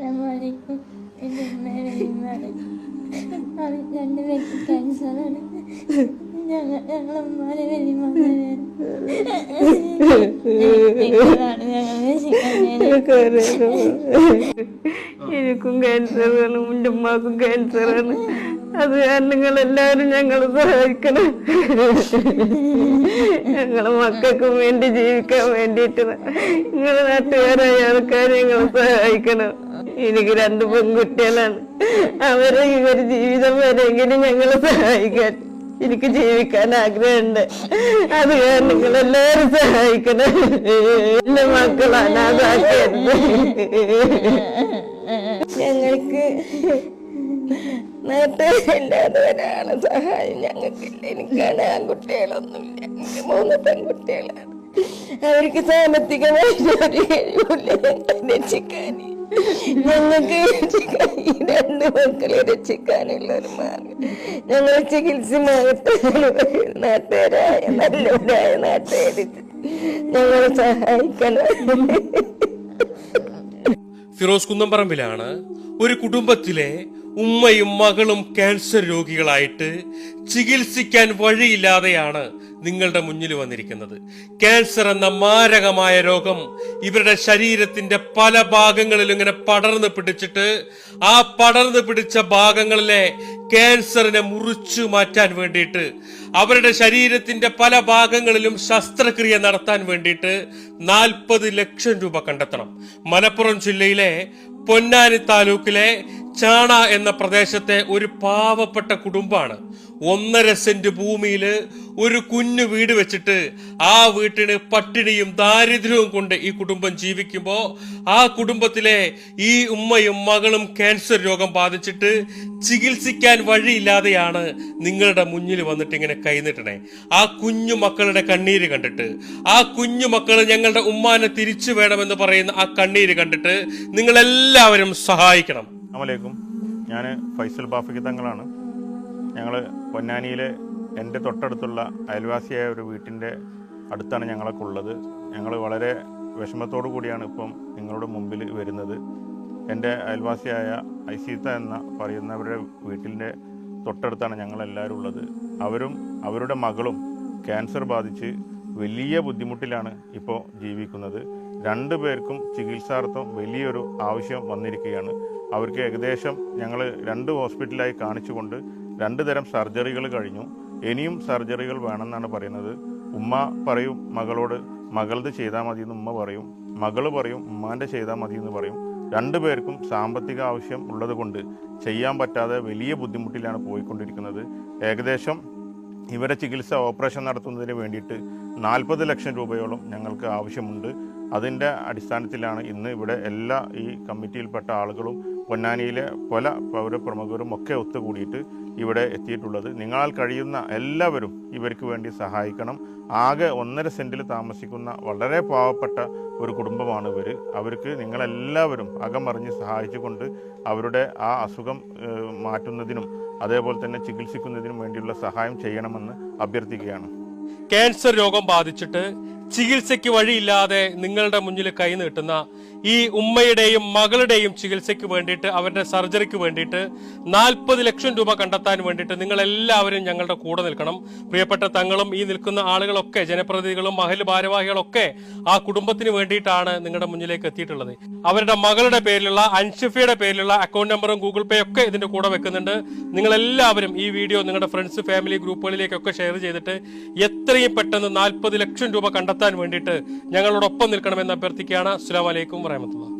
അസ്സലാമലൈക്കും എന്റെ ഉമ്മ വലിയമ്മയാണ് അവർ രണ്ട് പേർക്ക് ക്യാൻസറാണ് ഞങ്ങൾ ഞങ്ങളെ ഞങ്ങൾ എനിക്കും ക്യാൻസറാണ് എന്റെ ഉമ്മാക്കും ക്യാൻസറാണ് അത് നിങ്ങൾ എല്ലാവരും ഞങ്ങൾ സഹായിക്കണം. ഞങ്ങളെ മക്കൾക്കും വേണ്ടി ജീവിക്കാൻ വേണ്ടിയിട്ട് നിങ്ങളെ നാട്ടുകാരായ ആൾക്കാരെ ഞങ്ങളെ സഹായിക്കണം. എനിക്ക് രണ്ട് പെൺകുട്ടികളാണ്. അവരെ ഇവർ ജീവിതം വരെയെങ്കിലും ഞങ്ങളെ സഹായിക്കാൻ എനിക്ക് ജീവിക്കാൻ ആഗ്രഹമുണ്ട്. അത് കാരണം നിങ്ങൾ എല്ലാവരും സഹായിക്കണം. എന്റെ മക്കൾ അനാഥാക്കിയത് ഞങ്ങൾക്ക് നാട്ടുകാരില്ലാതെ ഒരാളെ സഹായം ഞങ്ങൾക്കില്ല. എനിക്കാണ് ആൺകുട്ടികളൊന്നുമില്ല. മൂന്ന് പെൺകുട്ടികളാണ്. അവർക്ക് സാമ്പത്തികമായിട്ട് ഒരു കഴിവില്ല രക്ഷിക്കാൻ ഞങ്ങൾക്ക് ഈ രണ്ട് മക്കളെ രക്ഷിക്കാനുള്ള ഒരു മാർഗം. ഞങ്ങൾ ചികിത്സ നാട്ടുകാരായ നല്ലവരായ നാട്ടുകാർ ഞങ്ങളെ സഹായിക്കണം. ഫിറോസ് കുന്നംപറമ്പിലാണ് ഒരു കുടുംബത്തിലെ ഉമ്മയും മകളും ക്യാൻസർ രോഗികളായിട്ട് ചികിത്സിക്കാൻ വഴിയില്ലാതെയാണ് നിങ്ങളുടെ മുന്നിൽ വന്നിരിക്കുന്നത്. ക്യാൻസർ എന്ന മാരകമായ രോഗം ഇവരുടെ ശരീരത്തിന്റെ പല ഭാഗങ്ങളിലും ഇങ്ങനെ പടർന്ന് പിടിച്ചിട്ട് ആ പടർന്ന് പിടിച്ച ഭാഗങ്ങളിലെ ക്യാൻസറിനെ മുറിച്ചു മാറ്റാൻ വേണ്ടിയിട്ട് അവരുടെ ശരീരത്തിന്റെ പല ഭാഗങ്ങളിലും ശസ്ത്രക്രിയ നടത്താൻ വേണ്ടിയിട്ട് നാൽപ്പത് ലക്ഷം രൂപ കണ്ടെത്തണം. മലപ്പുറം ജില്ലയിലെ പൊന്നാനി താലൂക്കിലെ ചാണ എന്ന പ്രദേശത്തെ ഒരു പാവപ്പെട്ട കുടുംബമാണ്. ഒന്നര സെന്റ് ഭൂമിയിൽ ഒരു കുഞ്ഞു വീട് വെച്ചിട്ട് ആ വീട്ടിന് പട്ടിണിയും ദാരിദ്ര്യവും കൊണ്ട് ഈ കുടുംബം ജീവിക്കുമ്പോൾ ആ കുടുംബത്തിലെ ഈ ഉമ്മയും മകളും ക്യാൻസർ രോഗം ബാധിച്ചിട്ട് ചികിത്സിക്കാൻ വഴിയില്ലാതെയാണ് നിങ്ങളുടെ മുന്നിൽ വന്നിട്ട് ഇങ്ങനെ കൈനീട്ടണേ. ആ കുഞ്ഞു മക്കളുടെ കണ്ണീര് കണ്ടിട്ട് ആ കുഞ്ഞു മക്കൾ ഞങ്ങളുടെ ഉമ്മാനെ തിരിച്ചു വേണമെന്ന് പറയുന്ന ആ കണ്ണീര് കണ്ടിട്ട് നിങ്ങളെല്ലാവരും സഹായിക്കണം. അമലേക്കും ഞാൻ ഫൈസൽ ബാഫിക്ക് തങ്ങളാണ്. ഞങ്ങൾ പൊന്നാനിയിലെ എന്റെ തൊട്ടടുത്തുള്ള അയൽവാസിയായ ഒരു വീട്ടിന്റെ അടുത്താണ് ഞങ്ങളൊക്കെ ഉള്ളത്. ഞങ്ങൾ വളരെ വിഷമത്തോടു കൂടിയാണ് ഇപ്പം നിങ്ങളുടെ മുമ്പിൽ വരുന്നത്. എന്റെ അയൽവാസിയായ ഐസീത്ത എന്ന പറയുന്നവരുടെ വീട്ടിന്റെ തൊട്ടടുത്താണ് ഞങ്ങളെല്ലാവരും ഉള്ളത്. അവരും അവരുടെ മകളും ക്യാൻസർ ബാധിച്ച് വലിയ ബുദ്ധിമുട്ടിലാണ് ഇപ്പോൾ ജീവിക്കുന്നത്. രണ്ടു പേർക്കും ചികിത്സാർത്ഥം വലിയൊരു ആവശ്യം വന്നിരിക്കുകയാണ്. അവർക്ക് ഏകദേശം ഞങ്ങൾ രണ്ട് ഹോസ്പിറ്റലായി കാണിച്ചുകൊണ്ട് രണ്ട് തരം സർജറികൾ കഴിഞ്ഞു. ഇനിയും സർജറികൾ വേണമെന്നാണ് പറയുന്നത്. ഉമ്മ പറയും മകളോട് മകളത് ചെയ്താൽ മതി എന്ന് ഉമ്മ പറയും. മകൾ പറയും ഉമ്മാന്റെ ചെയ്താൽ മതി എന്ന് പറയും രണ്ടുപേർക്കും സാമ്പത്തിക ആവശ്യം ഉള്ളതുകൊണ്ട് ചെയ്യാൻ പറ്റാതെ വലിയ ബുദ്ധിമുട്ടിലാണ് പോയിക്കൊണ്ടിരിക്കുന്നത്. ഏകദേശം ഇവരെ ചികിത്സ ഓപ്പറേഷൻ നടത്തുന്നതിന് വേണ്ടിയിട്ട് നാൽപ്പത് ലക്ഷം രൂപയോളം ഞങ്ങൾക്ക് ആവശ്യമുണ്ട്. അതിന്റെ അടിസ്ഥാനത്തിലാണ് ഇന്ന് ഇവിടെ എല്ലാ ഈ കമ്മിറ്റിയിൽപ്പെട്ട ആളുകളും പൊന്നാനിയിലെ പല പൗരപ്രമുഖരും ഒക്കെ ഒത്തുകൂടിയിട്ട് ഇവിടെ എത്തിയിട്ടുള്ളത്. നിങ്ങളാൽ കഴിയുന്ന എല്ലാവരും ഇവർക്ക് വേണ്ടി സഹായിക്കണം. ആകെ ഒന്നര സെന്റിൽ താമസിക്കുന്ന വളരെ പാവപ്പെട്ട ഒരു കുടുംബമാണ് ഇവർ അവർക്ക് നിങ്ങളെല്ലാവരും അകമറിഞ്ഞ് സഹായിച്ചുകൊണ്ട് അവരുടെ ആ അസുഖം മാറ്റുന്നതിനും അതേപോലെ തന്നെ ചികിത്സിക്കുന്നതിനും വേണ്ടിയുള്ള സഹായം ചെയ്യണമെന്ന് അഭ്യർത്ഥിക്കുകയാണ്. ക്യാൻസർ രോഗം ബാധിച്ചിട്ട് ചികിത്സയ്ക്ക് വഴിയില്ലാതെ നിങ്ങളുടെ മുന്നിൽ കൈ നീട്ടുന്ന ഈ ഉമ്മയുടെയും മകളുടെയും ചികിത്സയ്ക്ക് വേണ്ടിയിട്ട് അവരുടെ സർജറിക്ക് വേണ്ടിയിട്ട് നാൽപ്പത് ലക്ഷം രൂപ കണ്ടെത്താൻ വേണ്ടിയിട്ട് നിങ്ങൾ എല്ലാവരും ഞങ്ങളുടെ കൂടെ നിൽക്കണം. പ്രിയപ്പെട്ട തങ്ങളും ഈ നിൽക്കുന്ന ആളുകളൊക്കെ ജനപ്രതിനിധികളും മഹൽ ഭാരവാഹികളൊക്കെ ആ കുടുംബത്തിന് വേണ്ടിയിട്ടാണ് നിങ്ങളുടെ മുന്നിലേക്ക് എത്തിയിട്ടുള്ളത്. അവരുടെ മകളുടെ പേരിലുള്ള അൻഷിഫയുടെ പേരിലുള്ള അക്കൗണ്ട് നമ്പറും ഗൂഗിൾ പേ ഒക്കെ ഇതിന്റെ കൂടെ വെക്കുന്നുണ്ട്. നിങ്ങൾ എല്ലാവരും ഈ വീഡിയോ നിങ്ങളുടെ ഫ്രണ്ട്സ് ഫാമിലി ഗ്രൂപ്പുകളിലേക്കൊക്കെ ഷെയർ ചെയ്തിട്ട് എത്രയും പെട്ടെന്ന് നാൽപ്പത് ലക്ഷം രൂപ കണ്ടെത്താൻ വേണ്ടിയിട്ട് ഞങ്ങളോടൊപ്പം നിൽക്കണമെന്ന് അഭ്യർത്ഥിക്കുകയാണ്. അസ്സാം വലൈക്കും വറഹമത്തുള്ള